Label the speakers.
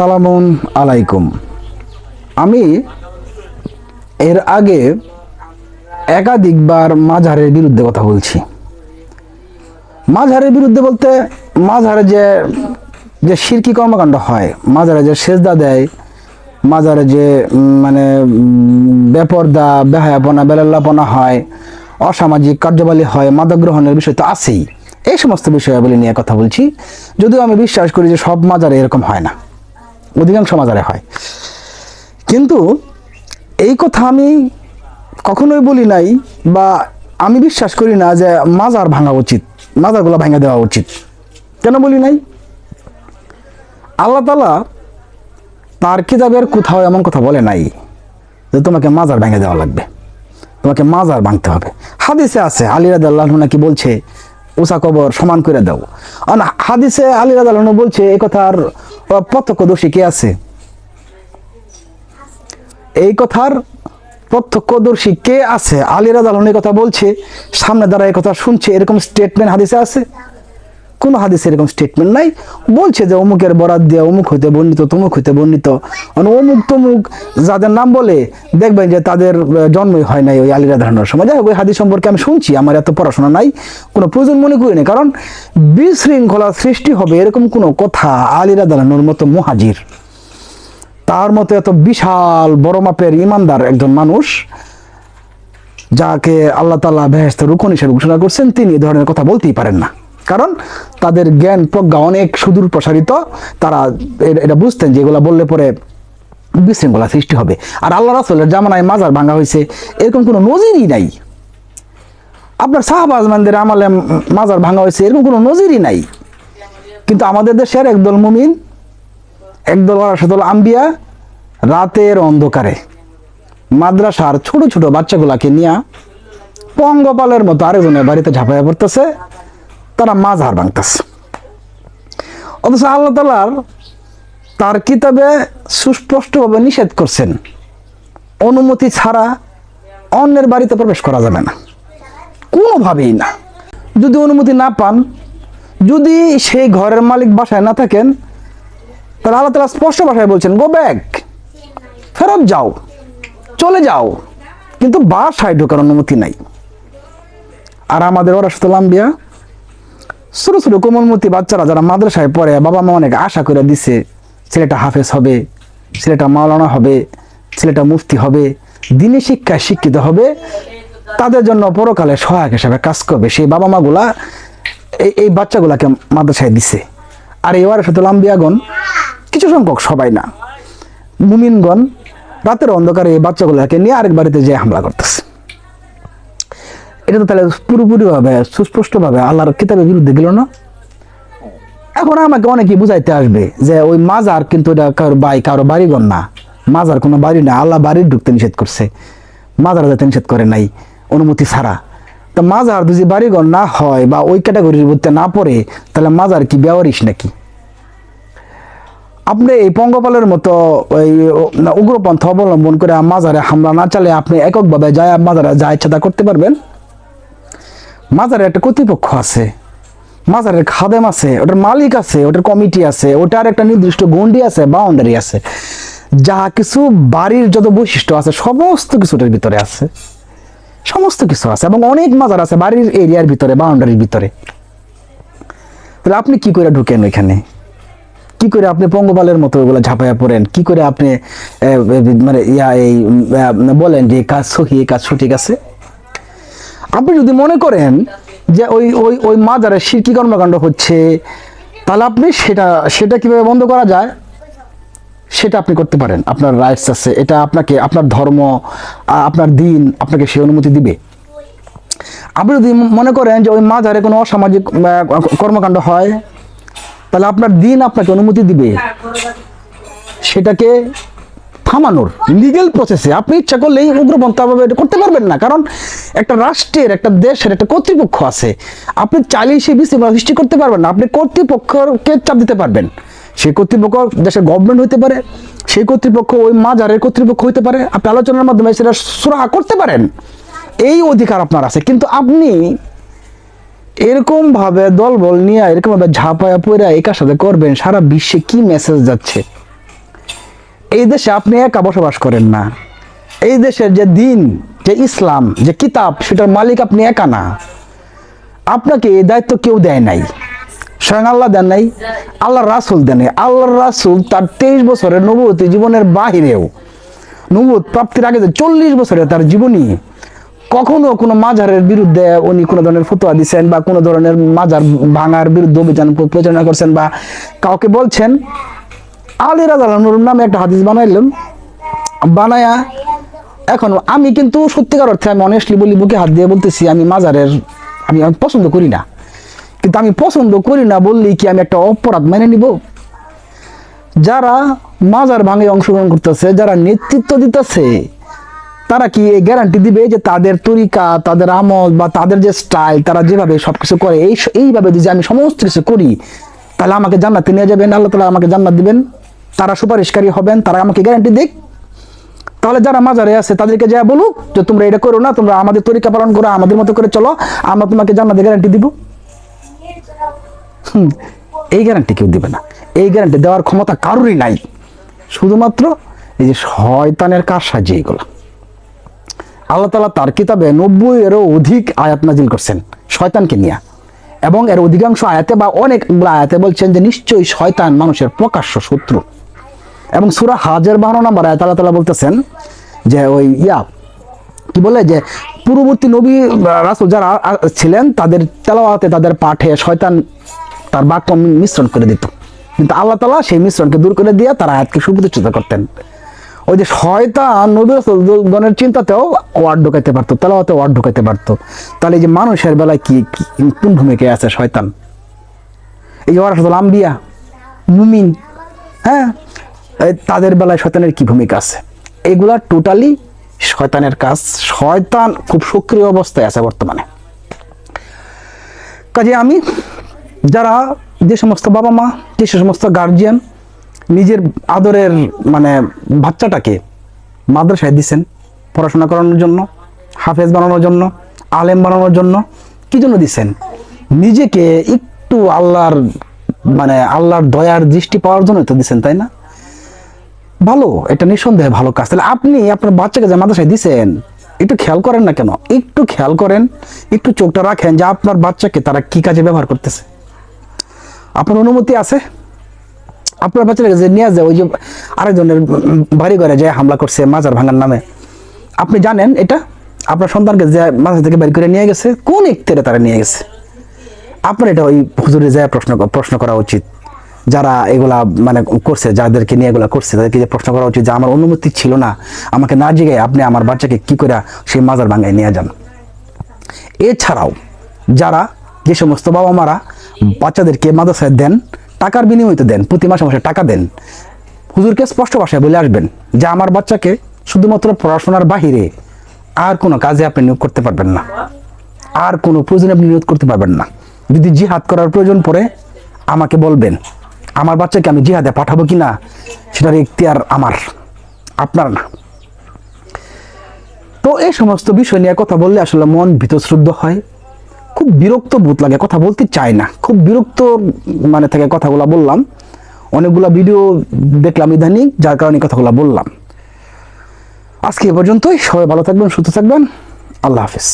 Speaker 1: সালামুন আলাইকুম। আমি এর আগে একাধিকবার মাঝারের বিরুদ্ধে কথা বলছি। মাঝারের বিরুদ্ধে বলতে মাঝারে যে যে শিরকি কর্মকাণ্ড হয় মাঝারে যে সেজদা দেয় মাঝারে যে মানে বেপর্দা, বেহায়াপনা, বেলাল্লাপনা হয়, অসামাজিক কার্যবালী হয় মাদক গ্রহণের বিষয় তো আছেই। এই সমস্ত বিষয়াবলী নিয়ে কথা বলছি। যদিও আমি বিশ্বাস করি যে সব মাজারে এরকম হয় না। অধিকাংশ মাজারে হয়। কিন্তু এই কথা আমি কখনোই বলি নাই বা আমি বিশ্বাস করি না যে মাজার ভাঙা উচিত, মাজারগুলো ভাঙা দেওয়া উচিত। কেন বলি নাই? আল্লাহ তালা তার কিতাবের কোথাও এমন কথা বলে নাই যে তোমাকে মাজার ভেঙে দেওয়া লাগবে, তোমাকে মাজার ভাঙতে হবে। হাদিসে আছে, আলী রাদ আল্লাহ নাকি বলছে উষা কবর সমান করে দাও। আর হাদিসে আলী রাদ আল্লাহ বলছে এই কথার প্রত্যক্ষদর্শী কে আছে? এই কথার প্রত্যক্ষদর্শী কে আছে? আলী রাজা কথা বলছে, সামনে দ্বারা এই কথা শুনছে, এরকম স্টেটমেন্ট হাদিসে আছে? কোন হাদিসে এরকম স্টেটমেন্ট নাই। বলছে যে, অমুকের বরাদ দিয়ে অমুক হইতে বর্ণিত, তমুক হইতে বর্ণিত। মানে অমুক তমুক যাদের নাম বলে, দেখবেন যে তাদের জন্মই হয় নাই ওই আলিরা ধারণার সময়। যাই হোক, ওই হাদিস সম্পর্কে আমি শুনছি, আমার এত পড়াশোনা নাই, কোনো প্রয়োজন মনে করি না কারণ বিশৃঙ্খলা সৃষ্টি হবে এরকম কোনো কথা আলিরা দালানোর মতো মহাজির। তার মতো এত বিশাল বড় মাপের ইমানদার একজন মানুষ, যাকে আল্লাহ তালা বেহেস্ত রুকন হিসেবে ঘোষণা করছেন, তিনি এ ধরনের কথা বলতেই পারেন না। কারণ তাদের জ্ঞান প্রজ্ঞা অনেক সুদূর প্রসারিত, তারা এটা বুঝতেন যে এগুলা বললে পরে বিশৃঙ্খলা সৃষ্টি হবে। আর আল্লাহ রাসুলের জামানায় মাজার ভাঙা হয়েছে, এরকম কোনো নজিরই নাই। আপনার শাহবাজমানদের আমালে মাজার ভাঙা হয়েছে, এরকম কোনো নজিরই নাই। কিন্তু আমাদের দেশের একদল মুমিন, একদল ওরাশদল আম্বিয়া, রাতের অন্ধকারে মাদ্রাসার ছোট ছোট বাচ্চাগুলাকে নিয়ে পঙ্গপালের মতো আরেকজনের বাড়িতে ঝাঁপাইয়া পড়তেছে। তারা মাঝার ভাঙতেছে অথচ আল্লাহ তালার তার কিতাবে সুস্পষ্টভাবে নিষেধ করছেন, অনুমতি ছাড়া অন্যের বাড়িতে প্রবেশ করা যাবে না। কোনোভাবেই না। যদি অনুমতি না পান, যদি সেই ঘরের মালিক বাসায় না থাকেন, তাহলে আল্লাহ তালা স্পষ্ট ভাষায় বলছেন, গো ব্যাক ফেরত যাও, চলে যাও। কিন্তু বাসায় ঢোকার অনুমতি নাই। আর আমাদের ওরা লাম্বিয়া ছোটো ছোটো কোমলমতি বাচ্চারা যারা মাদ্রাসায় পড়ে, বাবা মা অনেক আশা করে দিছে, ছেলেটা হাফেজ হবে, ছেলেটা মাওলানা হবে, ছেলেটা মুফতি হবে, দিনী শিক্ষায় শিক্ষিত হবে, তাদের জন্য পরকালে সহায়ক হিসাবে কাজ করবে। সেই বাবা মাগুলা এই এই বাচ্চাগুলাকে মাদ্রাসায় দিছে। আর এই ওয়ারসাতুল আম্বিয়াগণ কিছু সংখ্যক সবাই না, মুমিনগণ, রাতের অন্ধকারে এই বাচ্চাগুলোকে নিয়ে আরেক বাড়িতে যেয়ে হামলা করতেছে। এটা তো তাহলে পুরোপুরিভাবে, সুস্পষ্টভাবে আল্লাহর কিতাবের বিরুদ্ধে গেল না? এখন আমাকে অনেকে বুঝাইতে আসবে যে ওই মাজার কিন্তু এটা কারও বাই কারও বাড়িঘর না। মাজার কোনো বাড়ি না, আল্লাহ বাড়ির ঢুকতে নিষেধ করছে। মাজার যাতে নিষেধ করে নাই, অনুমতি ছাড়া। তো মাজার যদি বাড়ি বাড়িঘর না হয় বা ওই ক্যাটাগরির মধ্যে না পড়ে, তাহলে মাজার কি বেওয়ারিস নাকি? আপনি এই পঙ্গপালের মতো ওই উগ্রপন্থ অবলম্বন করে মাজারে হামলা না চালে আপনি এককভাবে যায়, মাজারে যা ইচ্ছা করতে পারবেন? মাজারে একটা কর্তৃপক্ষ আছে, মাজারের খাদেম আছে, ওটার মালিক আছে, ওটার কমিটি আছে, ওটার একটা নির্দিষ্ট গন্ডি আছে, বাউন্ডারি আছে। যা কিছু বাড়ির যত বৈশিষ্ট্য আছে, সমস্ত কিছুটার ভিতরে আছে। সমস্ত কিছু আছে এবং অনেক মাজার আছে বাড়ির এরিয়ার ভিতরে, বাউন্ডারির ভিতরে। তাহলে আপনি কি করে ঢুকেন ওইখানে? কি করে আপনি পঙ্গপালের মতো ওগুলো ঝাঁপাইয়া পড়েন? কি করে আপনি মানে ইয়া, এই বলেন যে কাজ সহি কাজ সঠিক আছে? আপনি যদি মনে করেন যে ওই ওই ওই মাজারে শিরকি কর্মকাণ্ড হচ্ছে, তাহলে আপনি সেটা সেটা কীভাবে বন্ধ করা যায়? সেটা আপনি করতে পারেন। আপনার রাইটস আছে, এটা আপনাকে, আপনার ধর্ম আপনার দিন আপনাকে সে অনুমতি দিবে। আপনি যদি মনে করেন যে ওই মাজারে কোনো অসামাজিক কর্মকাণ্ড হয়, তাহলে আপনার দিন আপনাকে অনুমতি দিবে। সেটাকে থামানোর লিগেল প্রসেসে আপনি ইচ্ছা করলেই উগ্রপন্থাভাবে এটা করতে পারবেন না। কারণ একটা রাষ্ট্রের, একটা দেশের, একটা কর্তৃপক্ষ আছে। আপনি চাইলেই সেই বিশৃঙ্খলা সৃষ্টি করতে পারবেন না। আপনি কর্তৃপক্ষকে চাপ দিতে পারবেন। সেই কর্তৃপক্ষ দেশের গভর্নমেন্ট হইতে পারে, সেই কর্তৃপক্ষ ওই মাজারের কর্তৃপক্ষ হইতে পারে। আপনি আলোচনার মাধ্যমে সেটা সুরাহা করতে পারেন। এই অধিকার আপনার আছে। কিন্তু আপনি এরকমভাবে দলবল নিয়ে, এরকমভাবে ঝাঁপায়া পড়া একার সাথে করবেন, সারা বিশ্বে কি মেসেজ যাচ্ছে? এই দেশে আপনি একা বসবাস করেন না। এই দেশের যে দিন, যে ইসলাম, যে কিতাব, সেটার মালিক আপনি একা না। আপনাকে এই দায়িত্ব কেউ দেয় নাই। স্বয়ং আল্লাহ দেন নাই আল্লাহ রাসুল দেন নাই। আল্লাহ রাসুল তার তেইশ বছরের নবতী জীবনের বাহিরেও নবুত প্রাপ্তির আগে চল্লিশ বছরে তার জীবনী, কখনো কোনো মাজারের বিরুদ্ধে উনি কোনো ধরনের ফতোয়া দিচ্ছেন বা কোনো ধরনের মাজার ভাঙার বিরুদ্ধে অভিযান পরিচালনা করছেন বা কাউকে বলছেন আলী রাজা নুর নামে একটা হাদিস বানাইলেন বানায়া এখন আমি কিন্তু সত্যিকার অর্থে আমি অনেস্টলি বলি, বুকে হাত দিয়ে বলতেছি, আমি মাজারের, আমি পছন্দ করি না। কিন্তু আমি পছন্দ করি না বললেই কি আমি একটা অপরাধ মেনে নিব? যারা মাজার ভাঙে অংশগ্রহণ করতেছে, যারা নেতৃত্ব দিতেছে, তারা কি এই গ্যারান্টি দিবে যে তাদের তরিকা, তাদের আমল বা তাদের যে স্টাইল তারা যেভাবে সবকিছু করে, এই এইভাবে যদি আমি সমস্ত কিছু করি, তাহলে আমাকে জান্নাতে নিয়ে যাবেন, আল্লাহ তালা আমাকে জান্নাত দিবেন। তারা সুপারিশকারী হবেন, তারা আমাকে গ্যারান্টি দিক। তাহলে যারা মাজারে আছে, তাদেরকে যা বলুক যে তোমরা এটা করো না, তোমরা আমাদের তরিকা পালন করো, আমাদের মতো করে চলো, আমরা তোমাকে জান্নাতে গ্যারান্টি দিব। এই গ্যারান্টি কেউ দিবে না। এই গ্যারান্টি দেওয়ার ক্ষমতা কারোরই নাই। শুধুমাত্র এই যে শয়তানের কাজ সাজিয়ে এগুলো। আল্লাহ তালা তার কিতাবে নব্বই এরও অধিক আয়াত নাজিল করছেন, শয়তানকে নিয়ে। এবং এর অধিকাংশ আয়াতে বা অনেকগুলো আয়াতে বলছেন যে নিশ্চয়ই শয়তান মানুষের প্রকাশ্য শত্রু। এবং সুরা হাজের বাহানো নাম্বার আয়াত আল্লাহ তালা বলতেছেন যে ওই ইয়া, কি বলে যে পূর্ববর্তী নবী, রাসুল যারা ছিলেন তাদের তেলাওয়াতে তাদের পাঠে শয়তান তার বাক্য মিশ্রণ করে দিত। কিন্তু আল্লাহ তালা সেই মিশ্রণকে দূর করে দিয়ে তার আয়াতকে সুপ্রতিষ্ঠিত করতেন। ওই যে শয়তান নবী রাসূলগণের চিন্তাতেও ওয়ার্ড ঢুকাইতে পারতো, তেলাওয়াতে ওয়ার্ড ঢুকাইতে পারতো। তাহলে যে মানুষের বেলায় কি কোন ভূমিকায় আছে শয়তান? এই যে ওয়ারাসাতুল আম্বিয়া, মুমিন হ্যাঁ? তাদের বেলায় শয়তানের কি ভূমিকা আছে? এগুলা টোটালি শয়তানের কাজ। শয়তান খুব সক্রিয় অবস্থায় আছে বর্তমানে। কাজে আমি, যারা যে সমস্ত বাবা মা, যে সমস্ত গার্জিয়ান নিজের আদরের মানে বাচ্চাটাকে মাদ্রাসায় দিছেন পড়াশোনা করানোর জন্য, হাফেজ বানানোর জন্য, আলেম বানানোর জন্য, কি জন্য দিছেন? নিজেকে একটু আল্লাহর মানে আল্লাহর দয়ার দৃষ্টি পাওয়ার জন্য তো দিছেন, তাই না? ভালো, এটা নিঃসন্দেহে ভালো কাজ। তাহলে আপনি আপনার বাচ্চাকে যে মাদ্রাসায় দিছেন, একটু খেয়াল করেন না কেন? একটু খেয়াল করেন, একটু চোখটা রাখেন যে আপনার বাচ্চাকে তারা কি কাজে ব্যবহার করতেছে। আপনার অনুমতি আছে? আপনার বাচ্চাটাকে যে নিয়ে যায়, ওই যে আরেকজনের বাড়ি ঘরে যে হামলা করছে মাজার ভাঙার নামে। আপনি জানেন এটা? আপনার সন্তানকে যে মাঝে থেকে বের করে নিয়ে গেছে, কোন ইকতেরে তারা নিয়ে গেছে? আপনার এটা ওই হুজুরে যায় প্রশ্ন প্রশ্ন করা উচিত। যারা এগুলা মানে করছে, যাদেরকে নিয়ে এগুলা করছে, তাদেরকে যে প্রশ্ন করা উচিত যে আমার অনুমতি ছিল না, আমাকে না জিগায় আপনি আমার বাচ্চাকে কি করে সেই মাজার ভাঙায় নিয়ে যান। এছাড়াও যারা যে সমস্ত বাবা মারা বাচ্চাদেরকে মাদ্রাসায় দেন, টাকার বিনিময়ে দেন, প্রতি মাসে মাসে টাকা দেন, হুজুরকে স্পষ্ট ভাষায় বলে আসবেন যে আমার বাচ্চাকে শুধুমাত্র পড়াশোনার বাহিরে আর কোনো কাজে আপনি নিয়োগ করতে পারবেন না। আর কোনো প্রয়োজনে আপনি নিয়োগ করতে পারবেন না। যদি জিহাদ করার প্রয়োজন পড়ে, আমাকে বলবেন। আমার বাচ্চাকে আমি জিহাদে পাঠাবো কি না, সেটার ইখতিয়ার আমার, আপনার না। তো এই সমস্ত বিষয় নিয়ে কথা বললে আসলে মন ভীতশ্রদ্ধ হয়। খুব বিরক্ত বোধ লাগে, কথা বলতে চাই না। খুব বিরক্ত মানে থেকে কথাগুলো বললাম। অনেকগুলো ভিডিও দেখলাম ইদানিং, যার কারণে কথাগুলো বললাম। আজকে এ পর্যন্তই, সবাই ভালো থাকবেন, সুস্থ থাকবেন। আল্লাহ হাফিজ।